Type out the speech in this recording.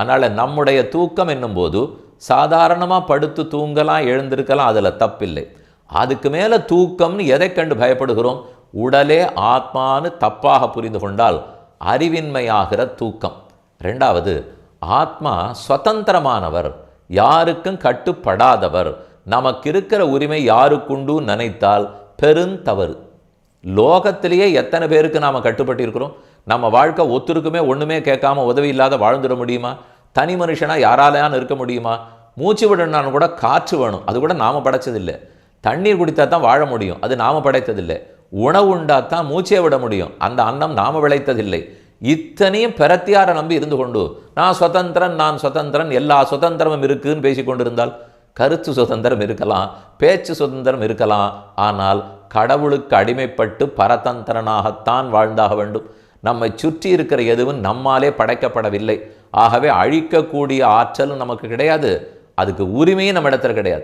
அதனால் நம்முடைய தூக்கம் என்னும்போது சாதாரணமாக படுத்து தூங்கலாம் எழுந்திருக்கலாம் அதில் தப்பில்லை. அதுக்கு மேலே தூக்கம்னு எதை கண்டு பயப்படுகிறோம்? உடலே ஆத்மான்னு தப்பாக புரிந்து கொண்டால் அறிவின்மையாகிற தூக்கம். ரெண்டாவது ஆத்மா சுதந்திரமானவர் யாருக்கும் கட்டுப்படாதவர். நமக்கு இருக்கிற உரிமை யாருக்குண்டு நினைத்தால் பெருந்தவறு லோகத்திலேயே எத்தனை பேருக்கு நாம் கட்டுப்பட்டு இருக்கிறோம் நம்ம வாழ்க்கை ஒத்துருக்குமே ஒன்றுமே கேட்காம உதவி இல்லாத வாழ்ந்துட முடியுமா? தனி மனுஷனாக யாராலையான்னு இருக்க முடியுமா? மூச்சு விடணும்னாலும் கூட காற்று வேணும். அது கூட நாம் படைச்சதில்லை. தண்ணீர் குடித்தா தான் வாழ முடியும். அது நாம் படைத்ததில்லை. உணவு உண்டா தான் மூச்சே விட முடியும். அந்த அன்னம் நாம் விளைத்ததில்லை. இத்தனையும் பிரத்தியாரை நம்பி இருந்து கொண்டு நான் சுதந்திரன் நான் சுதந்திரன் எல்லா சுதந்திரமும் இருக்குன்னு பேசி கொண்டிருந்தால் கருத்து சுதந்திரம் இருக்கலாம் பேச்சு சுதந்திரம் இருக்கலாம். ஆனால் கடவுளுக்கு அடிமைப்பட்டு பரதந்திரனாகத்தான் வாழ்ந்தாக வேண்டும். நம்மை சுற்றி இருக்கிற எதுவும் நம்மாலே படைக்கப்படவில்லை. ஆகவே அழிக்கக்கூடிய ஆற்றலும் நமக்கு கிடையாது. அதுக்கு உரிமையும் நம்ம இடத்துல கிடையாது.